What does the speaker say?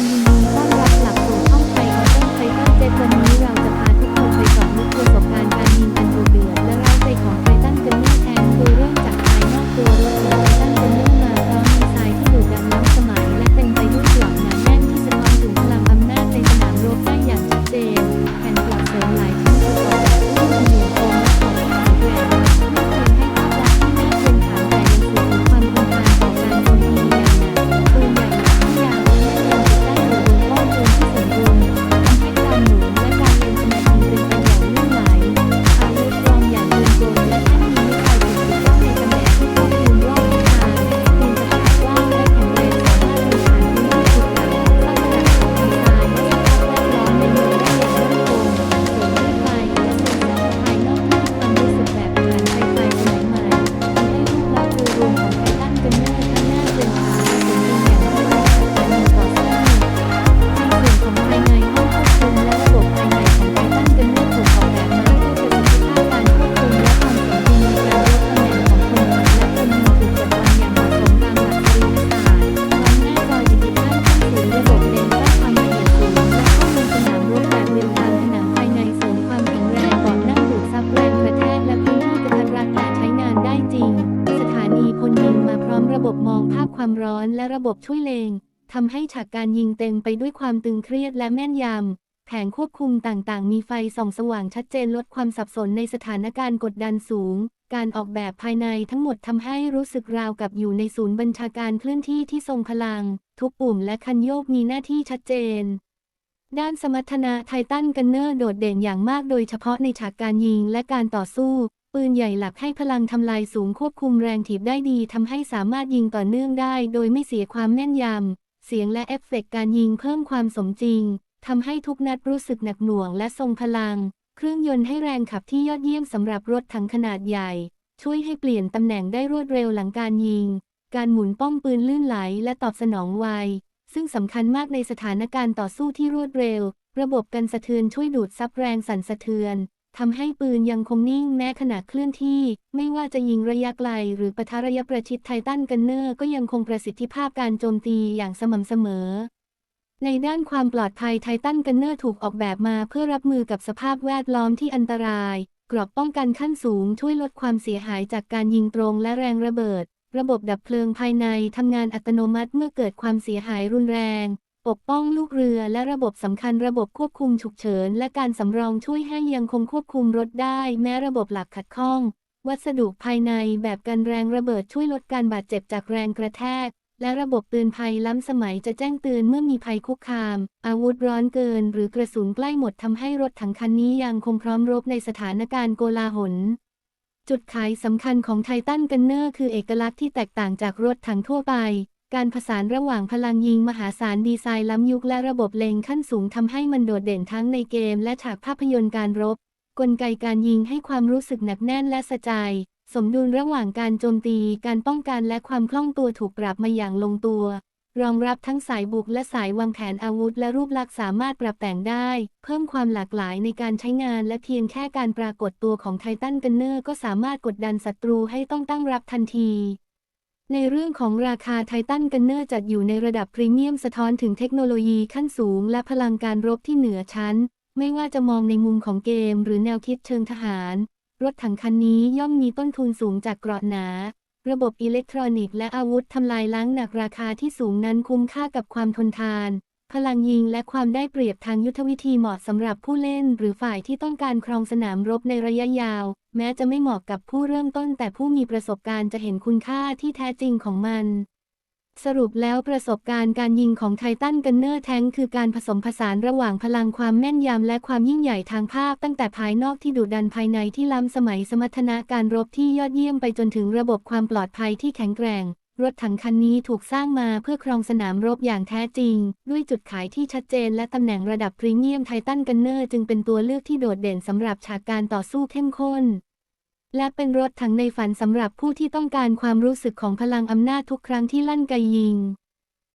you ระบบมองภาพความร้อนและระบบช่วยเลงทำให้ฉากการยิงเต็มไปด้วยความตึงเครียดและแม่นยำ แผงควบคุมต่างๆ มีไฟส่องสว่างชัดเจนลดความสับสนในสถานการณ์กดดันสูง การออกแบบภายในทั้งหมดทำให้รู้สึกราวกับอยู่ในศูนย์บัญชาการเคลื่อนที่ที่ทรงพลัง ทุกปุ่มและคันโยกมีหน้าที่ชัดเจน ด้านสมรรถนะไททันกันเนอร์โดดเด่นอย่างมากโดยเฉพาะในฉากการยิงและการต่อสู้ ปืนใหญ่หลักให้พลังทำลายสูงควบคุมแรงถีบได้ดีทำให้สามารถยิงต่อเนื่องได้โดยไม่เสียความแม่นยำ เสียงและเอฟเฟกต์การยิงเพิ่มความสมจริงทำให้ทุกนัดรู้สึกหนักหน่วงและทรงพลัง เครื่องยนต์ให้แรงขับที่ยอดเยี่ยมสำหรับรถถังขนาดใหญ่ ช่วยให้เปลี่ยนตำแหน่งได้รวดเร็วหลังการยิง การหมุนป้อมปืนลื่นไหลและตอบสนองไว ซึ่งสำคัญมากในสถานการณ์ต่อสู้ที่รวดเร็ว ระบบกันสะเทือนช่วยดูดซับแรงสั่นสะเทือน ทำให้ปืนยังคงนิ่งแม้ขณะเคลื่อนที่ ไม่ว่าจะยิงระยะไกล หรือปะทะระยะประชิดไททันกันเนอร์ก็ยังคงประสิทธิภาพการโจมตีอย่างสม่ำเสมอ ในด้านความปลอดภัยไททันกันเนอร์ถูกออกแบบมาเพื่อรับมือกับสภาพแวดล้อมที่อันตราย กรอบป้องกันขั้นสูงช่วยลดความเสียหายจากการยิงตรงและแรงระเบิด ระบบดับเพลิงภายในทำงานอัตโนมัติเมื่อเกิดความเสียหายรุนแรง ปกป้องลูกเรือและระบบสำคัญระบบควบคุมฉุกเฉิน และการสำรองช่วยให้ยังคงควบคุมรถได้ แม้ระบบหลักขัดข้อง วัสดุภายในแบบกันแรงระเบิดช่วยลดการบาดเจ็บจากแรงกระแทก และระบบเตือนภัยล้ำสมัยจะแจ้งเตือนเมื่อมีภัยคุกคาม อาวุธร้อนเกิน หรือกระสุนใกล้หมดทำให้รถถังคันนี้ยังคงพร้อมรบในสถานการณ์โกลาหลจุดขายสำคัญของไททันกันเนอร์คือเอกลักษณ์ที่แตกต่างจากรถถังทั่วไป การผสานระหว่างพลังยิงมหาศาลดีไซน์ล้ำยุคและระบบเล็งขั้นสูงทำให้มันโดดเด่นทั้งในเกมและฉากภาพยนตร์การรบ กลไกการยิงให้ความรู้สึกหนักแน่นและสะใจสมดุลระหว่างการโจมตี การป้องกันและความคล่องตัวถูกปรับมาอย่างลงตัว รองรับทั้งสายบุกและสายวางแผนอาวุธและรูปลักษณ์สามารถปรับแต่งได้ เพิ่มความหลากหลายในการใช้งานและเพียงแค่การปรากฏตัวของไททันกันเนอร์ก็สามารถกดดันศัตรูให้ต้องตั้งรับทันที ในเรื่องของราคาไททันกันเนอร์จัดอยู่ในระดับพรีเมียมสะท้อนถึงเทคโนโลยีขั้นสูง และพลังการรบที่เหนือชั้น ไม่ว่าจะมองในมุมของเกม หรือแนวคิดเชิงทหาร รถถังคันนี้ย่อมมีต้นทุนสูงจากเกราะหนา ระบบอิเล็กทรอนิกส์และอาวุธทำลายล้างหนักราคาที่สูงนั้นคุ้มค่ากับความทนทาน พลังยิงและความได้เปรียบทางยุทธวิธีเหมาะสำหรับผู้เล่น หรือฝ่ายที่ต้องการครองสนามรบในระยะยาว แม้จะไม่เหมาะกับผู้เริ่มต้น แต่ผู้มีประสบการณ์จะเห็นคุณค่าที่แท้จริงของมัน สรุปแล้วประสบการณ์การยิงของไททันกันเนอร์แทงคือการผสมผสานระหว่างพลังความแม่นยำและความยิ่งใหญ่ทางภาพ ตั้งแต่ภายนอกที่ดุดันภายในที่ล้ำสมัยสมรรถนะการรบที่ยอดเยี่ยมไปจนถึงระบบความปลอดภัยที่แข็งแกร่ง รถถังคันนี้ถูกสร้างมาเพื่อครองสนามรบอย่างแท้จริง ด้วยจุดขายที่ชัดเจนและตำแหน่งระดับพรีเมียมไททันกันเนอร์จึงเป็นตัวเลือกที่โดดเด่นสำหรับฉากการต่อสู้เข้มข้น และเป็นรถถังในฝันสำหรับผู้ที่ต้องการความรู้สึกของพลังอำนาจทุกครั้งที่ลั่นไกยิง